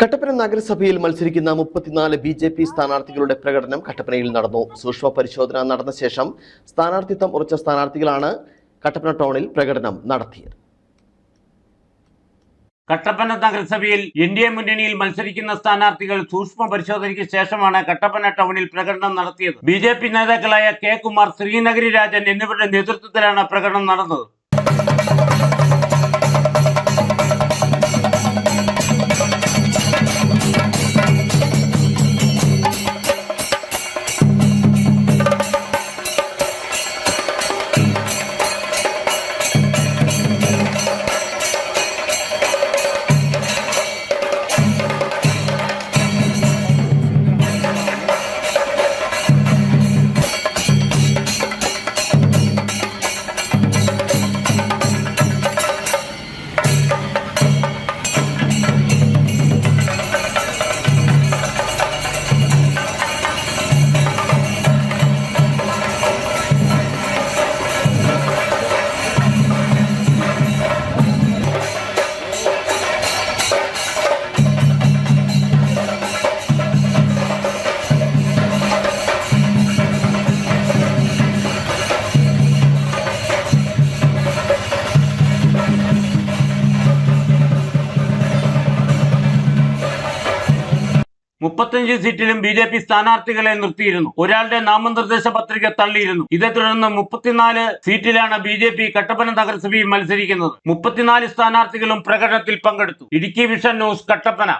കട്ടപ്പന നഗരസഭയിൽ മത്സരിക്കുന്ന മുപ്പത്തിനാല് ബി ജെ പി സ്ഥാനാർത്ഥികളുടെ പ്രകടനം കട്ടപ്പനയിൽ നടന്നു. സൂക്ഷ്മ പരിശോധന നടന്ന ശേഷം സ്ഥാനാർത്ഥിത്വം ഉറച്ച സ്ഥാനാർത്ഥികളാണ് കട്ടപ്പന ടൗണിൽ പ്രകടനം നടത്തിയത്. കട്ടപ്പന നഗരസഭയിൽ എൻ ഡി എ മുന്നണിയിൽ മത്സരിക്കുന്ന സ്ഥാനാർത്ഥികൾ സൂക്ഷ്മ പരിശോധനയ്ക്ക് ശേഷമാണ് കട്ടപ്പന ടൗണിൽ പ്രകടനം നടത്തിയത്. ബി നേതാക്കളായ കെ കുമാർ ശ്രീനഗരി രാജൻ എന്നിവരുടെ നേതൃത്വത്തിലാണ് പ്രകടനം നടന്നത്. മുപ്പത്തഞ്ച് സീറ്റിലും ബി ജെ പി സ്ഥാനാർത്ഥികളെ നിർത്തിയിരുന്നു. ഒരാളുടെ നാമനിർദ്ദേശ പത്രിക തള്ളിയിരുന്നു. ഇതേ തുടർന്ന് മുപ്പത്തിനാല് സീറ്റിലാണ് ബി ജെ പി കട്ടപ്പന നഗരസഭയിൽ മത്സരിക്കുന്നത്. മുപ്പത്തിനാല് സ്ഥാനാർത്ഥികളും പ്രകടനത്തിൽ പങ്കെടുത്തു. Idukki vision news Kattappana.